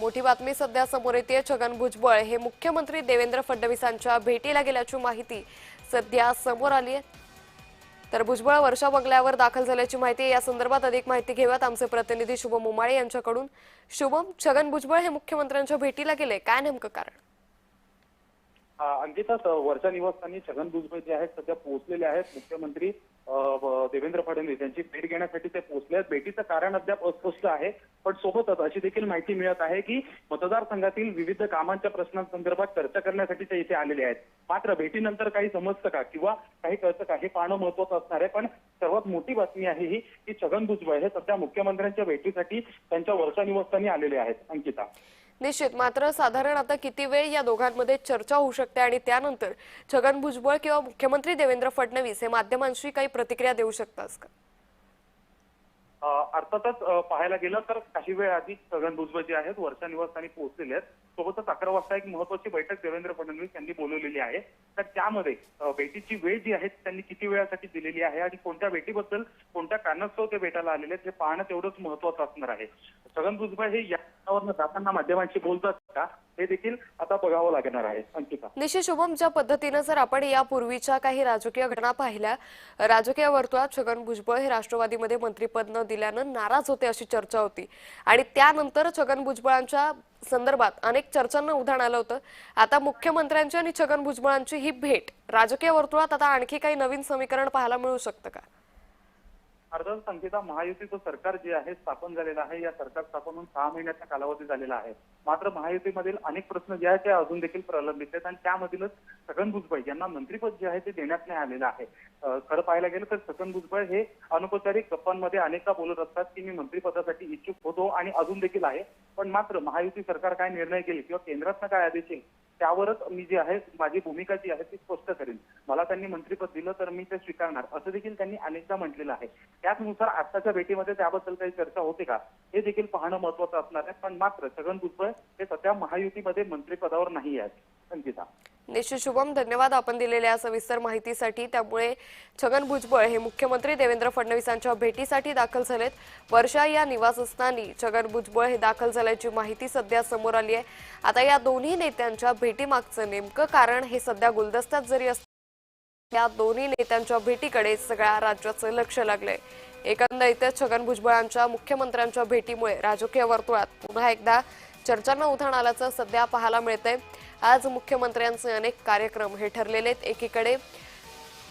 मोठी बातमी सध्या समोर येते छगन भुजबळ हे मुख्यमंत्री देवेंद्र फडणवीसांच्या भेटीला गेल्याची माहिती सध्या समोर आली आहे. तर भुजबळ वर्षा बंगल्यावर दाखल झाल्याची माहिती या संदर्भात अधिक माहिती घेऊयात आमचे प्रतिनिधी शुभम उमाळे यांच्याकडून. शुभम छगन भुजबळ हे मुख्यमंत्र्यांच्या भेटीला गेले. काय नेमकं कारण? अ, वर्षा निवासस्थानी छगन भुजबळ जे आहेत सध्या पोहोचलेले आहेत. मुख्यमंत्री देवेंद्र फडणवीस यांची भेट घेण्यासाठी ते पोहोचले आहेत. भेटीचं कारण अद्याप अस्पष्ट आहे पण सोबतच अशी देखील माहिती मिळत आहे की मतदारसंघातील विविध कामांच्या प्रश्नांसंदर्भात चर्चा करण्यासाठी ते इथे आलेले आहेत. मात्र भेटीनंतर काही समजतं का किंवा काही कळतं का? हे पाहणं महत्वाचं असणार आहे. पण सर्वात मोठी बातमी आहे ही की छगन भुजबळ हे सध्या मुख्यमंत्र्यांच्या भेटीसाठी त्यांच्या वर्षा निवासस्थानी आलेले आहेत. अंकिता. निश्चित. मात्र साधारण आता किती वेळ या दोघांमध्ये चर्चा होऊ शकते आणि त्यानंतर छगन भुजबळ किंवा मुख्यमंत्री देवेंद्र फडणवीस हे माध्यमांशी काही प्रतिक्रिया देऊ शकतात का? अर्थातच पाहायला गेलं तर काही वेळ आधी छगन भुजबळ जे आहेत वर्षा निवासस्थानी पोहोचलेले आहेत. सोबतच अकरा वाजता एक महत्वाची बैठक देवेंद्र फडणवीस यांनी बोलवलेली आहे. तर त्यामध्ये भेटीची वेळ जी आहे त्यांनी किती वेळासाठी दिलेली आहे आणि कोणत्या भेटीबद्दल कोणत्या कारणास्तव ते भेटायला आलेले आहेत हे पाहणं तेवढंच महत्वाचं असणार आहे. छगन भुजबळ हे यावर जाताना माध्यमांशी बोलतात. का हे देखील आता बघावं लागणार आहे अंकिता. निश्चित शुभम ज्या पद्धतीनं जर आपण यापूर्वीच्या काही राजकीय घटना पाहिल्या राजकीय वर्तुळात छगन भुजबळ हे राष्ट्रवादीमध्ये मंत्रीपद न दिल्यानं नाराज होते अशी चर्चा होती. आणि त्यानंतर छगन भुजबळांच्या संदर्भात अनेक चर्चांना उधाण आलं होतं. आता मुख्यमंत्र्यांची आणि छगन भुजबळांची ही भेट राजकीय वर्तुळात आता आणखी काही नवीन समीकरण पाहायला मिळू शकतं का? अर्थात महायुतीचं सरकार जे आहे स्थापन झालेलं आहे. या सरकार स्थापन होऊन सहा महिन्याचा कालावधी झालेला आहे. मात्र महायुतीमधील अनेक प्रश्न जे आहेत ते अजून देखील प्रलंबित आहेत आणि त्यामधीलच छगन भुजबळ यांना मंत्रीपद जे आहे ते देण्यात नाही आलेलं आहे. खरं पाहायला गेलं तर छगन भुजबळ हे अनौपचारिक गप्पांमध्ये अनेकदा बोलत असतात की मी मंत्रीपदासाठी इच्छुक होतो आणि अजून देखील आहे. पण मात्र महायुती सरकार काय निर्णय घेईल किंवा केंद्रातनं काय आदेश येईल त्यावरच मी जी आहे माझी भूमिका जी आहे ती स्पष्ट करेन. मला त्यांनी मंत्रिपद दिलं तर मी ते स्वीकारणार. असं देखील त्यांनी अनेकदा म्हटलेलं आहे. त्याचनुसार आताच्या भेटीमध्ये त्याबद्दल काही चर्चा होते का? हे देखील पाहणं महत्वाचं असणार आहे. पण मात्र छगन भुजबळ हे सध्या महायुतीमध्ये मंत्रिपदावर नाही आहेत. संगीता. निश्चित शुभम धन्यवाद आपण दिलेल्या सविस्तर माहितीसाठी. त्यामुळे छगन भुजबळ हे मुख्यमंत्री देवेंद्र फडणवीसांच्या भेटीसाठी दाखल झालेत. वर्षा या निवासस्थानी छगन भुजबळ हे दाखल झाल्याची माहिती सध्या समोर आली आहे. आता या दोन्ही नेत्यांच्या भेटीमागचं नेमकं कारण हे सध्या गुलदस्त्यात जरी असलं या दोन्ही नेत्यांच्या भेटीकडे सगळ्या राज्याचं लक्ष लागलंय. एकंदरीतच छगन भुजबळांच्या मुख्यमंत्र्यांच्या भेटीमुळे राजकीय वर्तुळात पुन्हा एकदा चर्चांना उधाण आल्याचं सध्या पाहायला मिळतंय. आज मुख्यमंत्र्यांचे अनेक कार्यक्रम हे ठरलेले आहेत. एकीकडे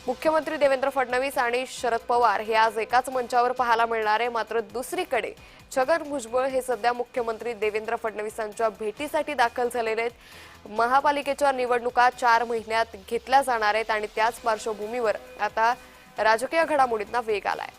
मुख्यमंत्री देवेंद्र फडणवीस आणि शरद पवार हे आज एकाच मंचावर पाहायला मिळणार आहे. मात्र दुसरीकडे छगन भुजबळ हे सध्या मुख्यमंत्री देवेंद्र फडणवीसांच्या भेटीसाठी दाखल झालेले आहेत. महापालिकेच्या निवडणुका चार महिन्यात घेतल्या जाणार आहेत आणि त्याच पार्श्वभूमीवर आता राजकीय घडामोडींना वेग आलाय.